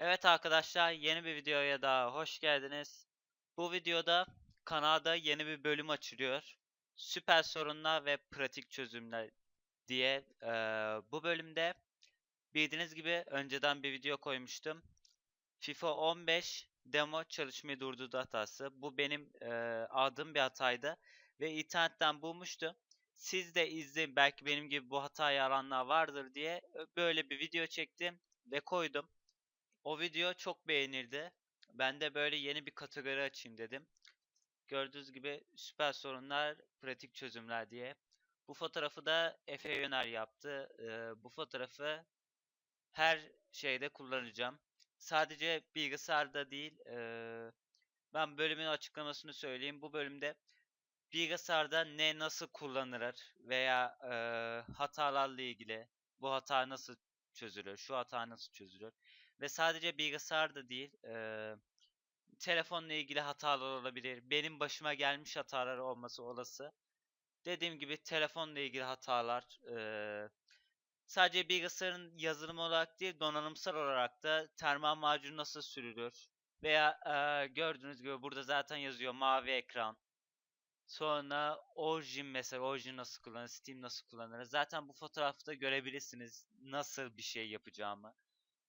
Evet arkadaşlar yeni bir videoya daha hoş geldiniz. Bu videoda kanalda yeni bir bölüm açılıyor. Süper sorunlar ve pratik çözümler diye eee, bu bölümde bildiğiniz gibi önceden bir video koymuştum. FIFA 15 demo çalışmayı durdurdu hatası. Bu benim eee aldığım bir hataydı ve internetten bulmuştum. Siz de izleyin belki benim gibi bu hatayı aranlar vardır diye böyle bir video çektim ve koydum. O video çok beğenildi. Ben de böyle yeni bir kategori açayım dedim. Gördüğünüz gibi süper sorunlar, pratik çözümler diye. Bu fotoğrafı da Efe Yöner yaptı. Ee, bu fotoğrafı her şeyde kullanacağım. Sadece bilgisayarda değil. ee, ben bölümün açıklamasını söyleyeyim. Bu bölümde bilgisayarda ne nasıl kullanılır veya ee, hatalarla ilgili bu hata nasıl çözülür, şu hata nasıl çözülür ve sadece bilgisayarda değil, eee, telefonla ilgili hatalar olabilir. Benim başıma gelmiş hatalar olması olası. Dediğim gibi telefonla ilgili hatalar, eee, sadece bilgisayarın yazılımı olarak değil, donanımsal olarak da termal macun nasıl sürülür? Veya eee, gördüğünüz gibi burada zaten yazıyor mavi ekran. Sonra Origin mesela Origin nasıl kullanılır, Steam nasıl kullanılır. Zaten bu fotoğrafta görebilirsiniz nasıl bir şey yapacağımı.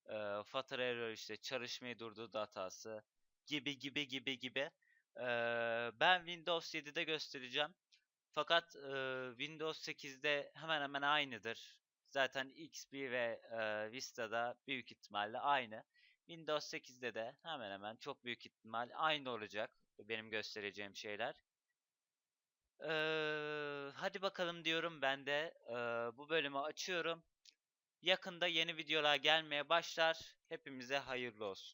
Eee fatura error işte çalışmayı durdurdu hatası gibi gibi gibi gibi. Eee, ben Windows 7'de göstereceğim. Fakat eee, Windows 8'de hemen hemen aynıdır. Zaten XP ve eee, Vista'da büyük ihtimalle aynı. Windows 8'de de hemen hemen çok büyük ihtimal aynı olacak benim göstereceğim şeyler. Eee, hadi bakalım diyorum ben de eee, bu bölümü açıyorum. Yakında yeni videolar gelmeye başlar. Hepimize hayırlı olsun.